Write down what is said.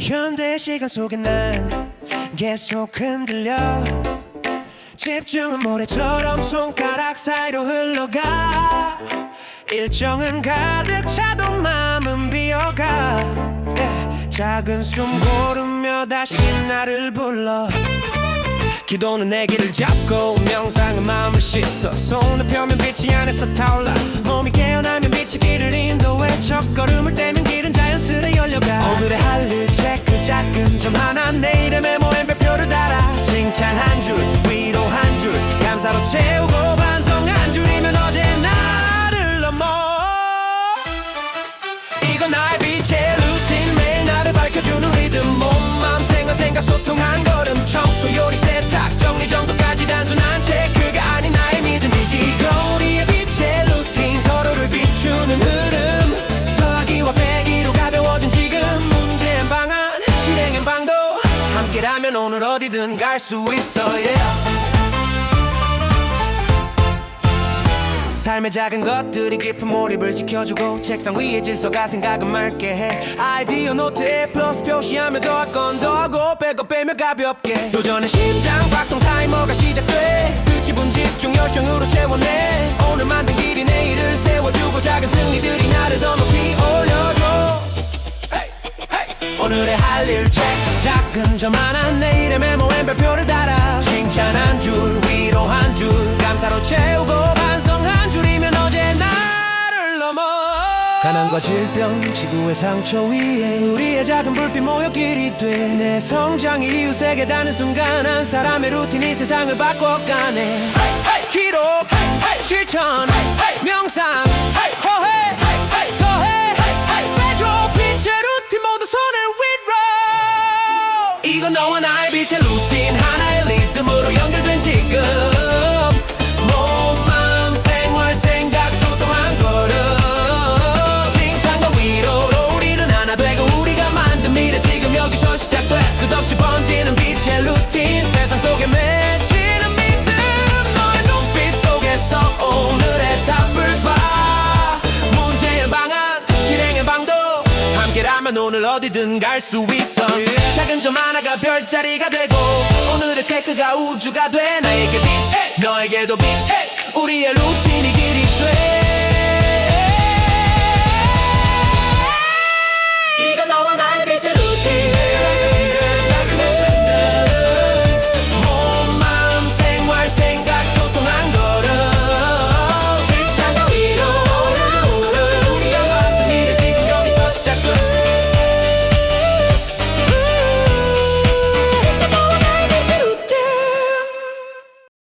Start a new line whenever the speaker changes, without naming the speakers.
현대 시간 속에 난 계속 흔들려. 집중은 모래처럼 손가락 사이로 흘러가. 일정은 가득 차도 마음은 비어가. 예, 작은 숨 고르며 다시 나를 불러. 기도는 내 길을 잡고 명상은 마음을 씻어. 손을 펴면 빛이 안에서 타올라. 몸이 깨어나면 빛이 길을 인도해. 첫걸음을 떼면 점 하나 내일의 메모에 별표를 달아. 칭찬 한줄 함께라면 오늘 어디든 갈 수 있어 yeah. 삶의 작은 것들이 깊은 몰입을 지켜주고 책상 위에 질서가 생각은 맑게 해. 아이디어 노트에 플러스 표시하며 더할 건 더하고 빼고 빼면 가볍게. 도전의 심장 박동 타이머가 시작돼. 규칙은 집중 열정으로 채워내. 오늘 만든 길이 내일을 세워주고 작은 승리들이 나를 더 높이 올려줘. Hey, hey. 오늘의 할 일 체크 작은 점 하나 내일의 메모에 별표를 달아. 칭찬 한줄 위로 한 줄 감사로 채우고 반성 한 줄이면 어제 나를 넘어. 가난과 질병 지구의 상처 위에 우리의 작은 불빛 모여 길이 돼. 내 성장이 이웃에게 닿는 순간 한 사람의 루틴이 세상을 바꿔가네. 기록 실천 명상 허해 이건 너와 나의 빛의 루틴 하나의 리듬으로 연결된 지금. 몸, 마음, 생활, 생각, 소통 한 걸음. 칭찬과 위로로 우리는 하나 되고 우리가 만든 미래. 지금 여기서 시작돼. 끝없이 번지는 빛의 루틴. 세상 속에 맺히는 믿음 너의 눈빛 속에서 오늘의 답을 봐. 문제의 방안 실행의 방도. 함께라면 오늘 어디든 갈 수 있어 별자리가 되고 오늘의 체크가 우주가 돼 나에게 빛 너에게도 빛 우리의 루틴이 길이 돼